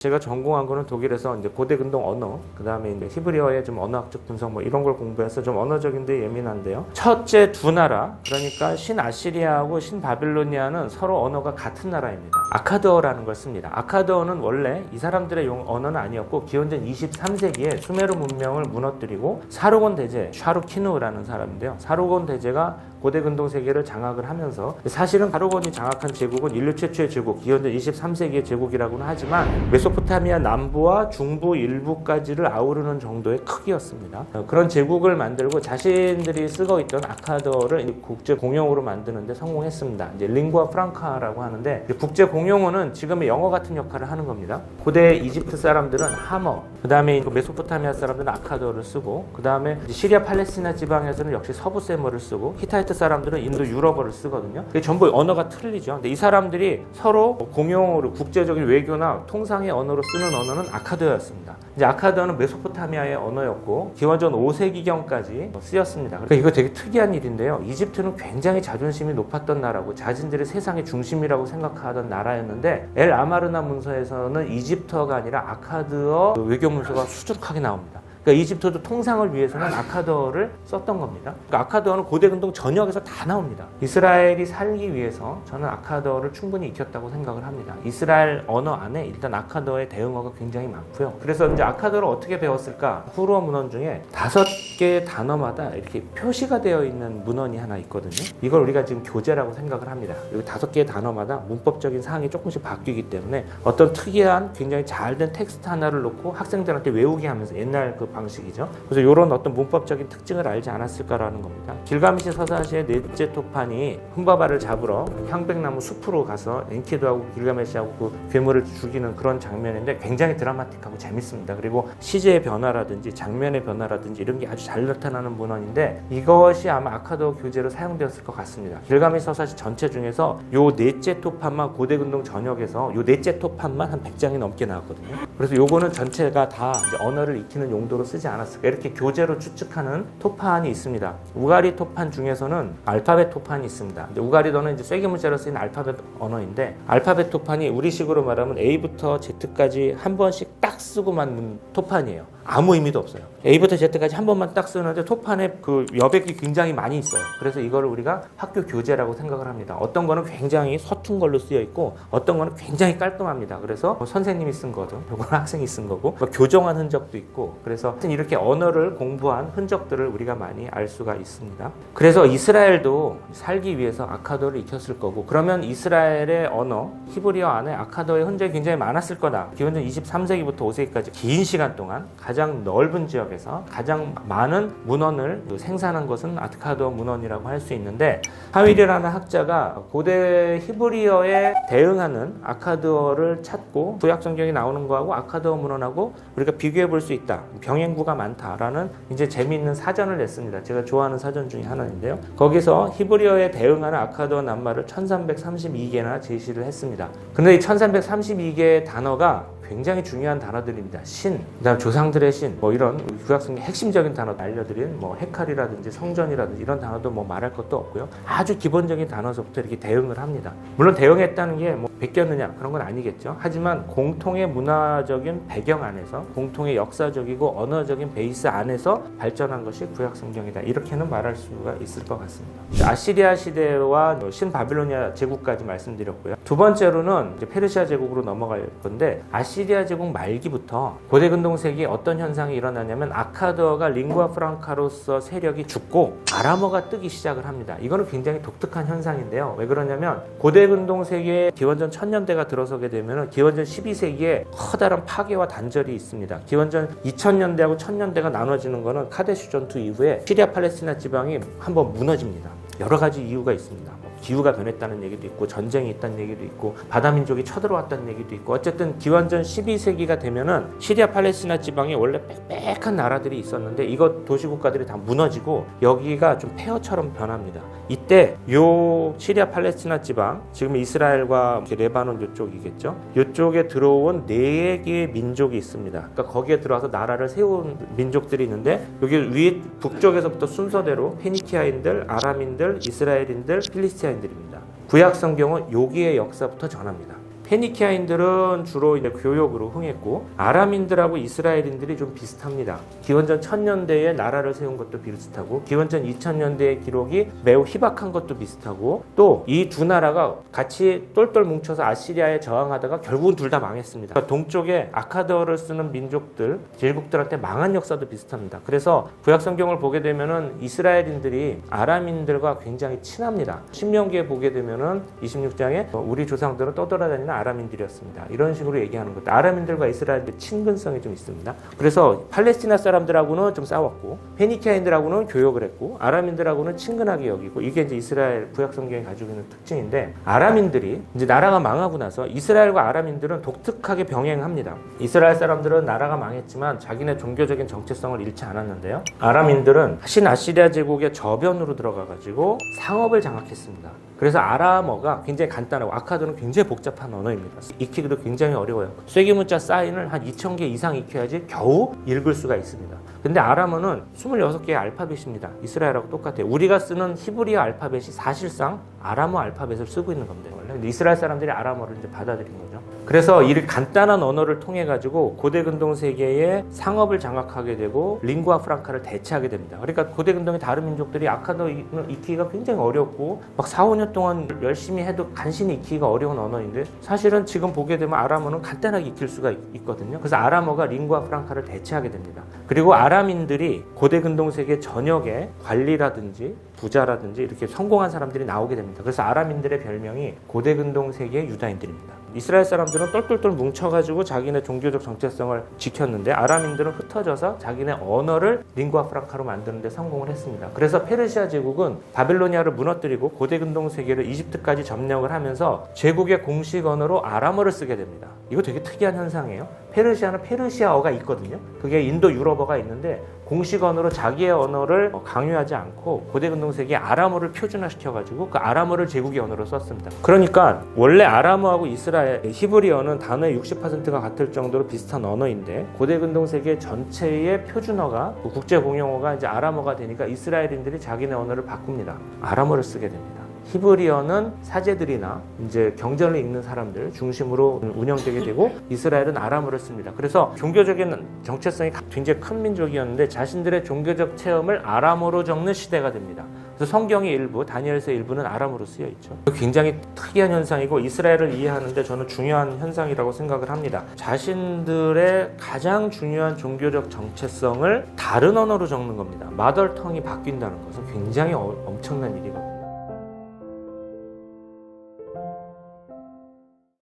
제가 전공한 거는 독일에서 이제 고대 근동 언어, 그 다음에 이제 히브리어의 좀 언어학적 분석 뭐 이런 걸 공부해서 좀 언어적인데 예민한데요. 첫째 두 나라, 그러니까 신아시리아하고 신바빌로니아는 서로 언어가 같은 나라입니다. 아카드어라는 걸 씁니다. 아카드어는 원래 이 사람들의 용 언어는 아니었고 기원전 23세기에 수메르 문명을 무너뜨리고 사르곤 대제, 샤루키누라는 사람인데요. 사르곤 대제가 고대 근동 세계를 장악을 하면서 사실은 사르곤이 장악한 제국은 인류 최초의 제국, 기원전 23세기의 제국이라고는 하지만 메소포타미아 남부와 중부 일부까지를 아우르는 정도의 크기였습니다. 어, 그런 제국을 만들고 자신들이 쓰고 있던 아카드어를 국제 공용어로 만드는데 성공했습니다. 이제 링구아 프랑카라고 하는데 국제 공용어는 지금의 영어 같은 역할을 하는 겁니다. 고대 이집트 사람들은 하머, 그 다음에 메소포타미아 사람들은 아카드어를 쓰고, 그 다음에 시리아 팔레스티나 지방에서는 역시 서부 세머를 쓰고, 히타이트 사람들은 인도 유럽어를 쓰거든요. 이게 전부 언어가 틀리죠. 근데 이 사람들이 서로 공용어로 국제적인 외교나 통상의 언어로 쓰는 언어는 아카드어였습니다. 이제 아카드어는 메소포타미아의 언어였고 기원전 5세기경까지 쓰였습니다. 그러니까 이거 되게 특이한 일인데요. 이집트는 굉장히 자존심이 높았던 나라고 자신들이 세상의 중심이라고 생각하던 나라였는데 엘 아마르나 문서에서는 이집트어가 아니라 아카드어 외교 문서가 수두룩하게 나옵니다. 그러니까 이집트도 통상을 위해서는 아카드어를 썼던 겁니다. 그러니까 아카드어는 고대 근동 전역에서 다 나옵니다. 이스라엘이 살기 위해서 저는 아카드어를 충분히 익혔다고 생각을 합니다. 이스라엘 언어 안에 일단 아카드어의 대응어가 굉장히 많고요. 그래서 이제 아카드어를 어떻게 배웠을까? 후르어 문헌 중에 다섯 개의 단어마다 이렇게 표시가 되어 있는 문헌이 하나 있거든요. 이걸 우리가 지금 교재라고 생각을 합니다. 이 다섯 개의 단어마다 문법적인 사항이 조금씩 바뀌기 때문에 어떤 특이한 굉장히 잘 된 텍스트 하나를 놓고 학생들한테 외우게 하면서 옛날 그 방식이죠. 그래서 이런 어떤 문법적인 특징을 알지 않았을까라는 겁니다. 길가미시 서사시의 넷째 토판이 흠바바를 잡으러 향백나무 숲으로 가서 엔키드하고 길가메시하고 그 괴물을 죽이는 그런 장면인데 굉장히 드라마틱하고 재밌습니다. 그리고 시제의 변화라든지 장면의 변화라든지 이런 게 아주 잘 나타나는 문헌인데 이것이 아마 아카도 교재로 사용되었을 것 같습니다. 길가메시 서사시 전체 중에서 요 넷째 토판만 고대 근동 전역에서 요 넷째 토판만 한 100장이 넘게 나왔거든요. 그래서 요거는 전체가 다 언어를 익히는 용도로 쓰지 않았을까 이렇게 교재로 추측하는 토판이 있습니다. 우가리 토판 중에서는 알파벳 토판이 있습니다. 이제 우가리도는 이제 쐐기 문자로 쓰인 알파벳 언어인데 알파벳 토판이 우리식으로 말하면 A부터 Z까지 한 번씩 딱 쓰고만 문 토판이에요. 아무 의미도 없어요. A부터 Z까지 한 번만 딱 쓰는데 토판에 그 여백이 굉장히 많이 있어요. 그래서 이거를 우리가 학교 교재라고 생각을 합니다. 어떤 거는 굉장히 서툰 걸로 쓰여 있고 어떤 거는 굉장히 깔끔합니다. 그래서 뭐 선생님이 쓴 거죠. 요거는 학생이 쓴 거고 뭐 교정한 흔적도 있고 그래서 하여튼 이렇게 언어를 공부한 흔적들을 우리가 많이 알 수가 있습니다. 그래서 이스라엘도 살기 위해서 아카도를 익혔을 거고 그러면 이스라엘의 언어 히브리어 안에 아카도의 흔적이 굉장히 많았을 거다. 기원전 23세기부터 5세기까지 긴 시간 동안 가장 넓은 지역에서 가장 많은 문헌을 생산한 것은 아카도 문헌이라고 할 수 있는데 하윌이라는 학자가 고대 히브리어에 대응하는 아카드어를 찾고 구약 성경이 나오는 거하고 아카드어 문헌하고 우리가 비교해 볼 수 있다. 병행구가 많다라는 이제 재미있는 사전을 냈습니다. 제가 좋아하는 사전 중에 하나인데요. 거기서 히브리어에 대응하는 아카드어 낱말을 1332개나 제시를 했습니다. 근데 이 1332개의 단어가 굉장히 중요한 단어들입니다. 신, 그다음 조상들의 신, 뭐 이런 구약성의 핵심적인 단어 알려드린 뭐 헤칼이라든지 성전이라든지 이런 단어도 뭐 말할 것도 없고요. 아주 기본적인 단어서부터 이렇게 대응을 합니다. 물론 대응했다는 게뭐 베꼈느냐 그런 건 아니겠죠. 하지만 공통의 문화적인 배경 안에서 공통의 역사적이고 언어적인 베이스 안에서 발전한 것이 구약 성경이다. 이렇게는 말할 수가 있을 것 같습니다. 아시리아 시대와 신바빌로니아 제국까지 말씀드렸고요. 두 번째로는 페르시아 제국으로 넘어갈 건데 아 시리아 제국 말기부터 고대 근동세기에 어떤 현상이 일어나냐면 아카드어가 링구아 프랑카로서 세력이 죽고 아람어가 뜨기 시작을 합니다. 이거는 굉장히 독특한 현상인데요. 왜 그러냐면 고대 근동세기에 기원전 1000년대가 들어서게 되면 기원전 12세기에 커다란 파괴와 단절이 있습니다. 기원전 2000년대하고 1000년대가 나눠지는 거는 카데슈 전투 이후에 시리아 팔레스티나 지방이 한번 무너집니다. 여러 가지 이유가 있습니다. 뭐 기후가 변했다는 얘기도 있고 전쟁이 있다는 얘기도 있고 바다 민족이 쳐들어왔다는 얘기도 있고 어쨌든 기원전 12세기가 되면은 시리아 팔레스티나 지방에 원래 빽빽한 나라들이 있었는데 이것 도시 국가들이 다 무너지고 여기가 좀 폐허처럼 변합니다. 이때 요 시리아 팔레스티나 지방 지금 이스라엘과 레바논 요쪽이겠죠. 요쪽에 들어온 네 개의 민족이 있습니다. 그러니까 거기에 들어와서 나라를 세운 민족들이 있는데 여기 위에 북쪽에서부터 순서대로 페니키아인들, 아람인들, 이스라엘인들, 필리스티아인들입니다. 구약 성경은 여기의 역사부터 전합니다. 페니키아인들은 주로 이제 교역으로 흥했고 아람인들하고 이스라엘인들이 좀 비슷합니다. 기원전 1000년대에 나라를 세운 것도 비슷하고 기원전 2000년대의 기록이 매우 희박한 것도 비슷하고 또 이 두 나라가 같이 똘똘 뭉쳐서 아시리아에 저항하다가 결국은 둘 다 망했습니다. 그러니까 동쪽에 아카더를 쓰는 민족들, 제국들한테 망한 역사도 비슷합니다. 그래서 구약 성경을 보게 되면은 이스라엘인들이 아람인들과 굉장히 친합니다. 신명기에 보게 되면은 26장에 우리 조상들은 떠돌아다니는 아람인들이었습니다. 이런 식으로 얘기하는 것도 아람인들과 이스라엘의 친근성이 좀 있습니다. 그래서 팔레스티나 사람들하고는 좀 싸웠고 페니키아인들하고는 교역을 했고 아람인들하고는 친근하게 여기고 이게 이제 이스라엘 구약 성경이 가지고 있는 특징인데 아람인들이 이제 나라가 망하고 나서 이스라엘과 아람인들은 독특하게 병행합니다. 이스라엘 사람들은 나라가 망했지만 자기네 종교적인 정체성을 잃지 않았는데요. 아람인들은 신 아시리아 제국의 저변으로 들어가 가지고 상업을 장악했습니다. 그래서 아람어가 굉장히 간단하고 아카드는 굉장히 복잡한 언어입니다. 익히기도 굉장히 어려워요. 쐐기 문자 사인을 한 2,000개 이상 익혀야지 겨우 읽을 수가 있습니다. 근데 아람어는 26개의 알파벳입니다. 이스라엘하고 똑같아요. 우리가 쓰는 히브리어 알파벳이 사실상 아람어 알파벳을 쓰고 있는 겁니다. 이스라엘 사람들이 아람어를 이제 받아들인 거죠. 그래서 이 간단한 언어를 통해 가지고 고대 근동 세계의 상업을 장악하게 되고 링구아 프랑카를 대체하게 됩니다. 그러니까 고대 근동의 다른 민족들이 아카더 익히기가 굉장히 어렵고 막 4, 5년 동안 열심히 해도 간신히 익히기가 어려운 언어인데 사실은 지금 보게 되면 아람어는 간단하게 익힐 수가 있- 있거든요. 그래서 아람어가 링구아 프랑카를 대체하게 됩니다. 그리고 아람인들이 고대 근동 세계 전역에 관리라든지 부자라든지 이렇게 성공한 사람들이 나오게 됩니다. 그래서 아람인들의 별명이 고대 근동 세계의 유다인들입니다. 이스라엘 사람들은 똘똘똘 뭉쳐가지고 자기네 종교적 정체성을 지켰는데 아람인들은 흩어져서 자기네 언어를 링구아 프랑카로 만드는데 성공을 했습니다. 그래서 페르시아 제국은 바빌로니아를 무너뜨리고 고대 근동 세계를 이집트까지 점령을 하면서 제국의 공식 언어로 아람어를 쓰게 됩니다. 이거 되게 특이한 현상이에요. 페르시아는 페르시아어가 있거든요. 그게 인도 유럽어가 있는데 공식 언어로 자기의 언어를 강요하지 않고 고대 근동 세계에 아람어를 표준화시켜 가지고 그 아람어를 제국의 언어로 썼습니다. 그러니까 원래 아람어하고 이스라엘 히브리어는 단어의 60%가 같을 정도로 비슷한 언어인데 고대 근동 세계 전체의 표준어가 그 국제 공용어가 이제 아람어가 되니까 이스라엘인들이 자기네 언어를 바꿉니다. 아람어를 쓰게 됩니다. 히브리어는 사제들이나 이제 경전을 읽는 사람들 중심으로 운영되게 되고 이스라엘은 아람어를 씁니다. 그래서 종교적인 정체성이 굉장히 큰 민족이었는데 자신들의 종교적 체험을 아람어로 적는 시대가 됩니다. 그래서 성경의 일부, 다니엘서 일부는 아람어로 쓰여 있죠. 굉장히 특이한 현상이고 이스라엘을 이해하는데 저는 중요한 현상이라고 생각을 합니다. 자신들의 가장 중요한 종교적 정체성을 다른 언어로 적는 겁니다. 마더텅이 바뀐다는 것은 굉장히 어- 엄청난 일이거든요.